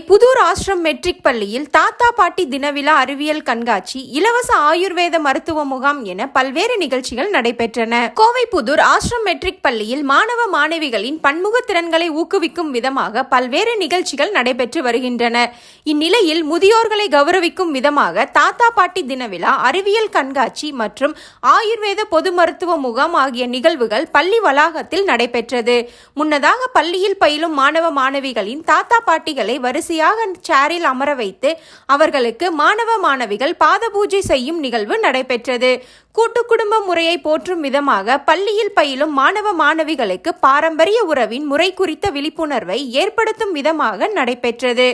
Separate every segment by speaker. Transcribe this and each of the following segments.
Speaker 1: புது ஆசிரம் மெட்ரிக் பள்ளியில் தாத்தா பாட்டி தினவிழா அறிவியல் கண்காட்சி இலவச ஆயுர்வேத மருத்துவ முகாம் என பல்வேறு நிகழ்ச்சிகள் நடைபெற்றன. கோவைப்புதூர் ஆசிரம் மெட்ரிக் பள்ளியில் மாணவ மாணவிகளின் பன்முக திறன்களை ஊக்குவிக்கும் விதமாக பல்வேறு நிகழ்ச்சிகள் நடைபெற்று வருகின்றன. இந்நிலையில் முதியோர்களை கௌரவிக்கும் விதமாக தாத்தா பாட்டி தினவிழா அறிவியல் கண்காட்சி மற்றும் ஆயுர்வேத பொது மருத்துவ முகாம் ஆகிய நிகழ்வுகள் பள்ளி வளாகத்தில் நடைபெற்றது. முன்னதாக பள்ளியில் பயிலும் மாணவ மாணவிகளின் தாத்தா பாட்டிகளை வரிசையாக சேரில் அமர வைத்து அவர்களுக்கு மாணவ மாணவிகள் பாத பூஜை செய்யும் நிகழ்வு நடைபெற்றது. கூட்டு குடும்ப முறையை போற்றும் விதமாக பள்ளியில் பயிலும் மாணவ மாணவிகளுக்கு பாரம்பரிய உறவின் முறை குறித்த விழிப்புணர்வை ஏற்படுத்தும் விதமாக நடைபெற்றது.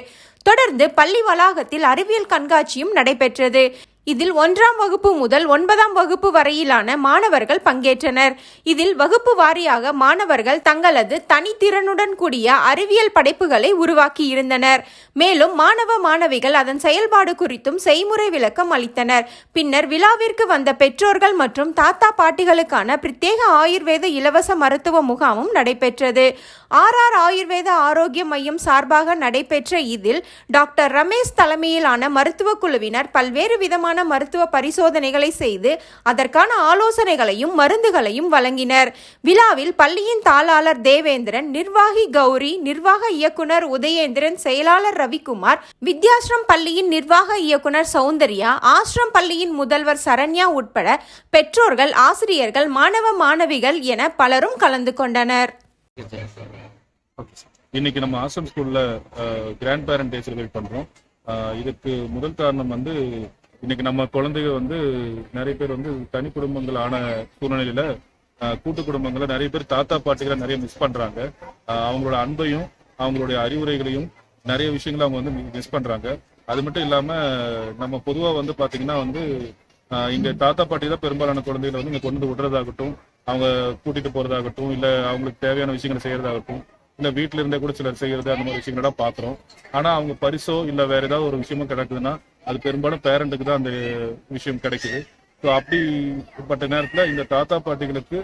Speaker 1: தொடர்ந்து பள்ளி வளாகத்தில் அறிவியல் கண்காட்சியும் நடைபெற்றது. இதில் ஒன்றாம் வகுப்பு முதல் ஒன்பதாம் வகுப்பு வரையிலான மாணவர்கள் பங்கேற்றனர். இதில் வகுப்பு வாரியாக மாணவர்கள் தங்களது தனித்திறனுடன் கூடிய அறிவியல் படைப்புகளை உருவாக்கி இருந்தனர் மேலும் மாணவ மாணவிகள் அதன் செயல்பாடு குறித்தும் செய்முறை விளக்கம் அளித்தனர். பின்னர் விழாவிற்கு வந்த பெற்றோர்கள் மற்றும் தாத்தா பாட்டிகளுக்கான பிரத்யேக ஆயுர்வேத இலவச மருத்துவ முகாமும் நடைபெற்றது. ஆர் ஆர் ஆயுர்வேத ஆரோக்கிய மையம் சார்பாக நடைபெற்ற இதில் டாக்டர் ரமேஷ் தலைமையிலான மருத்துவ குழுவினர் பல்வேறு விதமான மருத்துவ பரிசோதனைகளை செய்து அதற்கான ஆலோசனைகளையும் மருந்துகளையும் வழங்கினர். விழாவில் பள்ளியின் தாளாளர் தேவேந்திரன் நிர்வாகி கௌரி நிர்வாக இயக்குனர் உதயேந்திரன் செயலாளர் ரவிக்குமார் வித்யாஸ்ரம் பள்ளியின் நிர்வாக இயக்குனர் சௌந்தர்யா ஆஸ்ரம் பள்ளியின் முதல்வர் சரண்யா உட்பட பெற்றோர்கள் ஆசிரியர்கள் மாணவ மாணவிகள் என பலரும் கலந்து கொண்டனர்.
Speaker 2: இன்னைக்கு நம்ம ஆசம் ஸ்கூல்ல கிராண்ட் பேரண்ட் டே செலிப்ரேட் பண்றோம் இதுக்கு முதல் காரணம் வந்து இன்னைக்கு நம்ம குழந்தைங்க வந்து நிறைய பேர் வந்து தனி குடும்பங்கள் ஆன சூழ்நிலையில கூட்டு குடும்பங்களை நிறைய பேர் தாத்தா பாட்டிகளை நிறைய மிஸ் பண்றாங்க. அவங்களோட அன்பையும் அவங்களுடைய அறிவுரைகளையும் நிறைய விஷயங்களை அவங்க வந்து மிஸ் பண்றாங்க. அது மட்டும் இல்லாம நம்ம பொதுவா வந்து பாத்தீங்கன்னா வந்து இங்க தாத்தா பாட்டி தான் பெரும்பாலான குழந்தைகளை வந்து இங்க கொண்டு வந்து விடுறதாகட்டும் அவங்க கூட்டிட்டு போறதாகட்டும் இல்ல அவங்களுக்கு தேவையான விஷயங்களை செய்யறதாகட்டும் இல்லை வீட்டுல இருந்தே கூட சிலர் செய்யறது அந்த மாதிரி விஷயங்களெல்லாம் பாக்குறோம். ஆனா அவங்க பரிசோ இல்ல வேற ஏதாவது ஒரு விஷயமும் கிடக்குதுன்னா அது பெரும்பாலும் பேரண்ட்டுக்கு தான் அந்த விஷயம் கிடைக்குது. ஸோ அப்படிப்பட்ட நேரத்துல இந்த தாத்தா பாட்டிகளுக்கு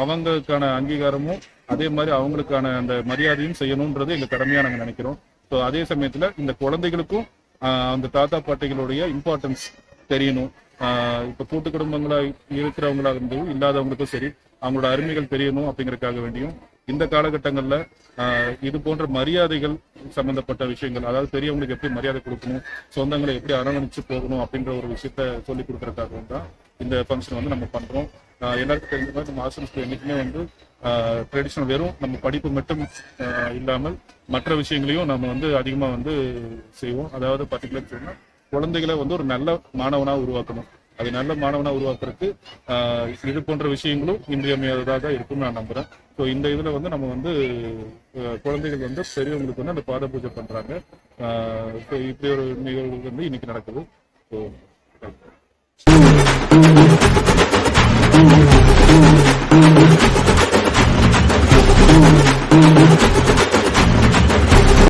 Speaker 2: அவங்களுக்கான அங்கீகாரமும் அதே மாதிரி அவங்களுக்கான அந்த மரியாதையும் செய்யணும்ன்றது எங்க கடமையா நாங்க நினைக்கிறோம். ஸோ அதே சமயத்துல இந்த குழந்தைகளுக்கும் ஆஹ் அந்த தாத்தா பாட்டிகளுடைய இம்பார்ட்டன்ஸ் தெரியணும். ஆஹ் இப்ப கூட்டு குடும்பங்களா இருக்கிறவங்களா இருந்தும் இல்லாதவங்களுக்கும் சரி அவங்களோட அருமைகள் தெரியணும் அப்படிங்கறதுக்காக வேண்டியும் இந்த காலகட்டங்களில் இது போன்ற மரியாதைகள் சம்பந்தப்பட்ட விஷயங்கள் அதாவது பெரியவங்களுக்கு எப்படி மரியாதை கொடுக்கணும் சொந்தங்களை எப்படி அரவணைச்சு போகணும் அப்படின்ற ஒரு விஷயத்த சொல்லி கொடுக்கறதுக்காகவும் தான் இந்த ஃபங்க்ஷன் வந்து நம்ம பண்றோம். எல்லாருக்கும் தெரிஞ்ச மாதிரி நம்ம ஆசிரம் ஸ்கூல் வந்து ட்ரெடிஷ்னல் வெறும் நம்ம படிப்பு மட்டும் இல்லாமல் மற்ற விஷயங்களையும் நம்ம வந்து அதிகமாக வந்து செய்வோம். அதாவது பர்டிகுலர் சொன்னால் குழந்தைகளை வந்து ஒரு நல்ல மாணவனாக உருவாக்கணும். அது நல்ல மாணவனா உருவாக்குறதுக்கு இது போன்ற விஷயங்களும் இன்றியமையாததாக இருக்கும்னு நான் நம்புறேன். ஸோ இந்த இதுல வந்து நம்ம வந்து குழந்தைகள் வந்து பெரியவங்களுக்கு வந்து அந்த பாத பூஜை பண்றாங்க. ஸோ இப்படி ஒரு நிகழ்வு வந்து இன்னைக்கு நடக்குது. So Thank you.